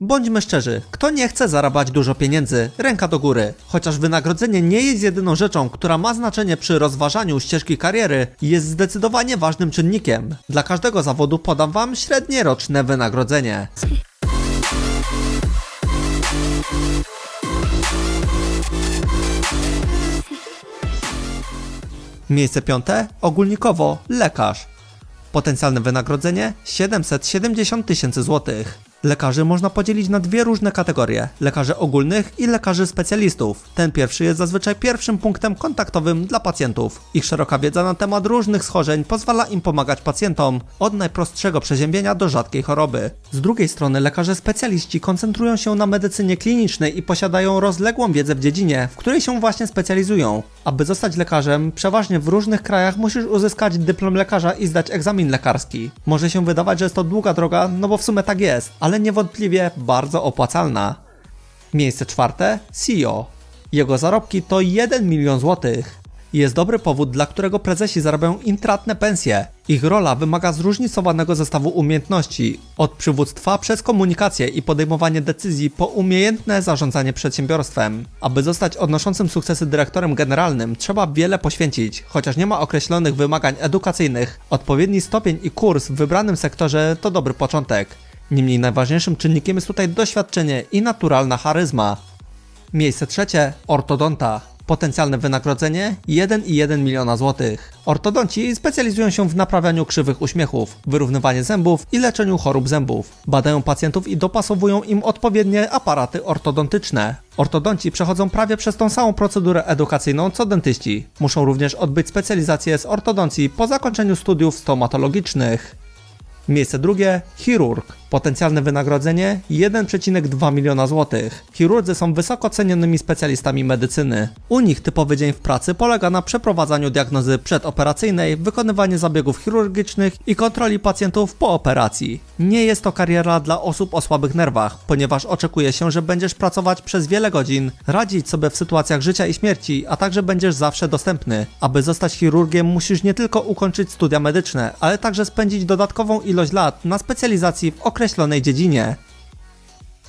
Bądźmy szczerzy, kto nie chce zarabiać dużo pieniędzy, ręka do góry. Chociaż wynagrodzenie nie jest jedyną rzeczą, która ma znaczenie przy rozważaniu ścieżki kariery, jest zdecydowanie ważnym czynnikiem. Dla każdego zawodu podam Wam średnie roczne wynagrodzenie. Miejsce piąte, ogólnikowo lekarz. Potencjalne wynagrodzenie 770 tysięcy złotych. Lekarzy można podzielić na dwie różne kategorie: lekarzy ogólnych i lekarzy specjalistów. Ten pierwszy jest zazwyczaj pierwszym punktem kontaktowym dla pacjentów. Ich szeroka wiedza na temat różnych schorzeń pozwala im pomagać pacjentom od najprostszego przeziębienia do rzadkiej choroby. Z drugiej strony lekarze specjaliści koncentrują się na medycynie klinicznej i posiadają rozległą wiedzę w dziedzinie, w której się właśnie specjalizują. Aby zostać lekarzem, przeważnie w różnych krajach musisz uzyskać dyplom lekarza i zdać egzamin lekarski. Może się wydawać, że jest to długa droga, no bo w sumie tak jest, ale niewątpliwie bardzo opłacalna. Miejsce czwarte CEO. Jego zarobki to 1 milion złotych. Jest dobry powód, dla którego prezesi zarabiają intratne pensje. Ich rola wymaga zróżnicowanego zestawu umiejętności, od przywództwa przez komunikację i podejmowanie decyzji po umiejętne zarządzanie przedsiębiorstwem. Aby zostać odnoszącym sukcesy dyrektorem generalnym, trzeba wiele poświęcić, chociaż nie ma określonych wymagań edukacyjnych. Odpowiedni stopień i kurs w wybranym sektorze to dobry początek. Niemniej najważniejszym czynnikiem jest tutaj doświadczenie i naturalna charyzma. Miejsce trzecie ortodonta. Potencjalne wynagrodzenie 1,1 miliona złotych. Ortodonci specjalizują się w naprawianiu krzywych uśmiechów, wyrównywaniu zębów i leczeniu chorób zębów. Badają pacjentów i dopasowują im odpowiednie aparaty ortodontyczne. Ortodonci przechodzą prawie przez tą samą procedurę edukacyjną co dentyści. Muszą również odbyć specjalizację z ortodoncji po zakończeniu studiów stomatologicznych. Miejsce drugie chirurg. Potencjalne wynagrodzenie 1,2 miliona złotych. Chirurdzy są wysoko cenionymi specjalistami medycyny. U nich typowy dzień w pracy polega na przeprowadzaniu diagnozy przedoperacyjnej, wykonywaniu zabiegów chirurgicznych i kontroli pacjentów po operacji. Nie jest to kariera dla osób o słabych nerwach, ponieważ oczekuje się, że będziesz pracować przez wiele godzin, radzić sobie w sytuacjach życia i śmierci, a także będziesz zawsze dostępny. Aby zostać chirurgiem musisz nie tylko ukończyć studia medyczne, ale także spędzić dodatkową ilość lat na specjalizacji w określonej dziedzinie.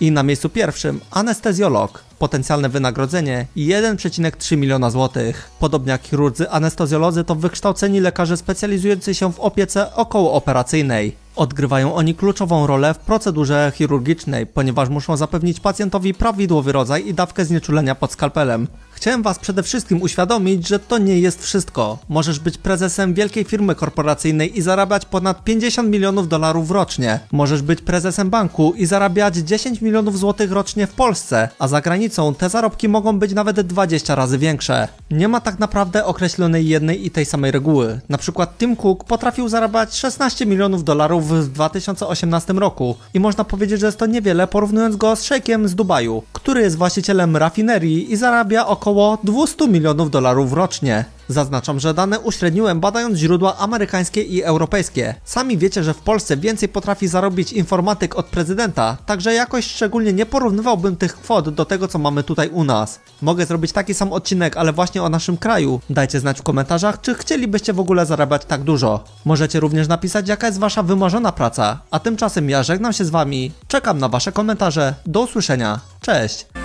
I na miejscu pierwszym anestezjolog. Potencjalne wynagrodzenie 1,3 miliona złotych. Podobnie jak chirurdzy, anestezjolodzy to wykształceni lekarze specjalizujący się w opiece okołooperacyjnej. Odgrywają oni kluczową rolę w procedurze chirurgicznej, ponieważ muszą zapewnić pacjentowi prawidłowy rodzaj i dawkę znieczulenia pod skalpelem. Chciałem Was przede wszystkim uświadomić, że to nie jest wszystko. Możesz być prezesem wielkiej firmy korporacyjnej i zarabiać ponad 50 milionów dolarów rocznie. Możesz być prezesem banku i zarabiać 10 milionów złotych rocznie w Polsce, a za granicą te zarobki mogą być nawet 20 razy większe. Nie ma tak naprawdę określonej jednej i tej samej reguły. Na przykład Tim Cook potrafił zarabiać 16 milionów dolarów w 2018 roku i można powiedzieć, że jest to niewiele porównując go z szejkiem z Dubaju, który jest właścicielem rafinerii i zarabia około 200 milionów dolarów rocznie. Zaznaczam, że dane uśredniłem badając źródła amerykańskie i europejskie. Sami wiecie, że w Polsce więcej potrafi zarobić informatyk od prezydenta, także jakoś szczególnie nie porównywałbym tych kwot do tego, co mamy tutaj u nas. Mogę zrobić taki sam odcinek, ale właśnie o naszym kraju. Dajcie znać w komentarzach, czy chcielibyście w ogóle zarabiać tak dużo. Możecie również napisać, jaka jest wasza wymarzona praca. A tymczasem ja żegnam się z wami, czekam na wasze komentarze. Do usłyszenia. Cześć!